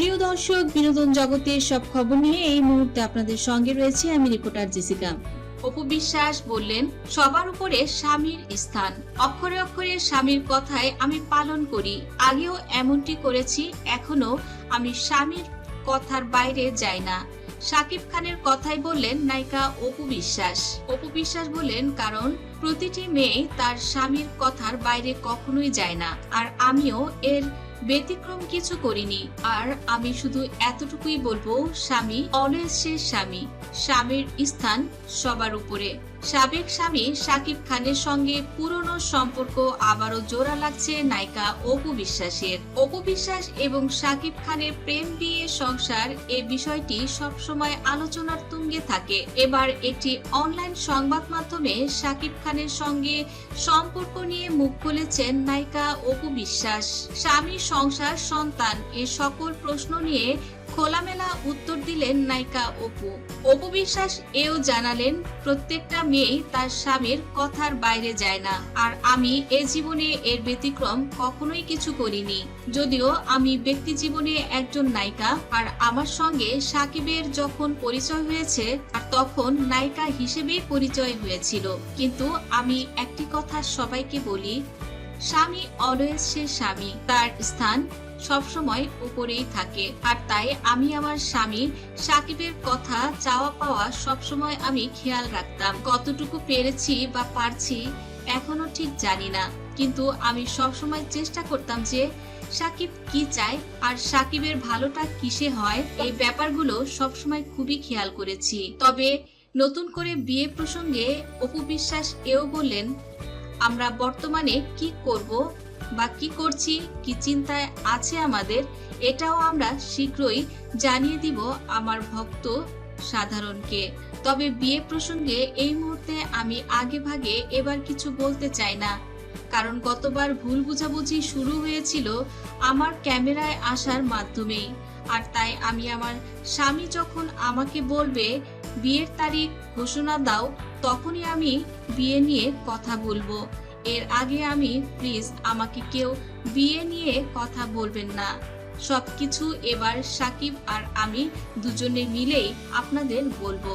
প্রিয় দর্শক, বিনোদন জগতের সব খবর নিয়ে এই মুহূর্তে আপনাদের সঙ্গে রয়েছে আমি রিপোর্টার জেসিকা। অপু বিশ্বাস বললেন, সবার উপরে স্বামীর স্থান। অক্ষরে অক্ষরে স্বামীর কথায় আমি পালন করি। আগেও এমনটি করেছি এখনও আমি স্বামীর কথার বাইরে যাই না। সাকিব খানের কথাই বললেন নায়িকা অপু বিশ্বাস। অপু বিশ্বাস বললেন, কারণ প্রতিটি মেয়ে তার স্বামীর কথার বাইরে কখনোই যায় না। আর আমিও এর ব্যতিক্রম কিছু করিনি আর আমি শুধু এতটুকুই বলব স্বামী অলওয়েজ সে স্বামী। স্বামীর স্থান সবার উপরে। সাবেক স্বামী সাকিব খানের সঙ্গে পুরনো সম্পর্ক আবারও জোড়া লাগছে নায়িকা অপু বিশ্বাসের। অপু বিশ্বাস এবং সাকিব খানের প্রেম বিয়ে সংসার এ বিষয়টি সবসময় আলোচনার তুঙ্গে থাকে। এবার একটি অনলাইন সংবাদ মাধ্যমে সাকিব খানের সঙ্গে সম্পর্ক নিয়ে মুখ খুলেছেন নায়িকা অপু বিশ্বাস। স্বামী, সংসার, সন্তান এ সকল প্রশ্ন নিয়ে খোলামেলা উত্তর দিলেন নায়িকা অপু। অপু বিশ্বাস এও জানালেন, প্রত্যেকটা মেয়েই তার স্বামীর কথার বাইরে যায় না, আর আমি এ জীবনে এর ব্যতিক্রম কখনোই কিছু করিনি। যদিও আমি ব্যক্তি জীবনে একজন নায়িকা, আর আমার সঙ্গে সাকিবের যখন পরিচয় হয়েছে, আর তখন নায়িকা হিসেবেই পরিচয় হয়েছিল। কিন্তু আমি একটি কথা সবাইকে বলি, স্বামী অলওয়েজ সে স্বামী, তার স্থান সবসময় উপরেই থাকে। আর তাই আমি আমার স্বামী সাকিবের কথা, চাওয়া পাওয়া সবসময় আমি খেয়াল রাখতাম। কতটুকু পেরেছি বা পারছি এখনও ঠিক জানি না। কিন্তু আমি সবসময় চেষ্টা করতাম যে সাকিব কি চায় আর সাকিবের ভালোটা কিসে হয়, এই ব্যাপারগুলো সবসময় খুবই খেয়াল করেছি। তবে নতুন করে বিয়ে প্রসঙ্গে অপু বিশ্বাস এও বললেন, আমরা বর্তমানে কি করব বা কি করছি, কি চিন্তায় আছে আমাদের, এটাও আমরা শীঘ্রই জানিয়ে দিব আমার ভক্ত সাধারণকে। তবে বিয়ে প্রসঙ্গে এই মুহূর্তে আমি আগে ভাগে এবার কিছু বলতে চাই না। কারণ গতবার ভুল বুঝাবুঝি শুরু হয়েছিল আমার ক্যামেরায় আসার মাধ্যমেই। আর তাই আমি আমার স্বামী যখন আমাকে বলবে, বিয়ের তারিখ ঘোষণা দাও, তখনই আমি বিয়ে নিয়ে কথা বলব। এর আগে আমি প্লিজ আমাকে কেউ বিয়ে নিয়ে কথা বলবেন না। সবকিছু এবার সাকিব আর আমি দুজনে মিলেই আপনাদের বলব।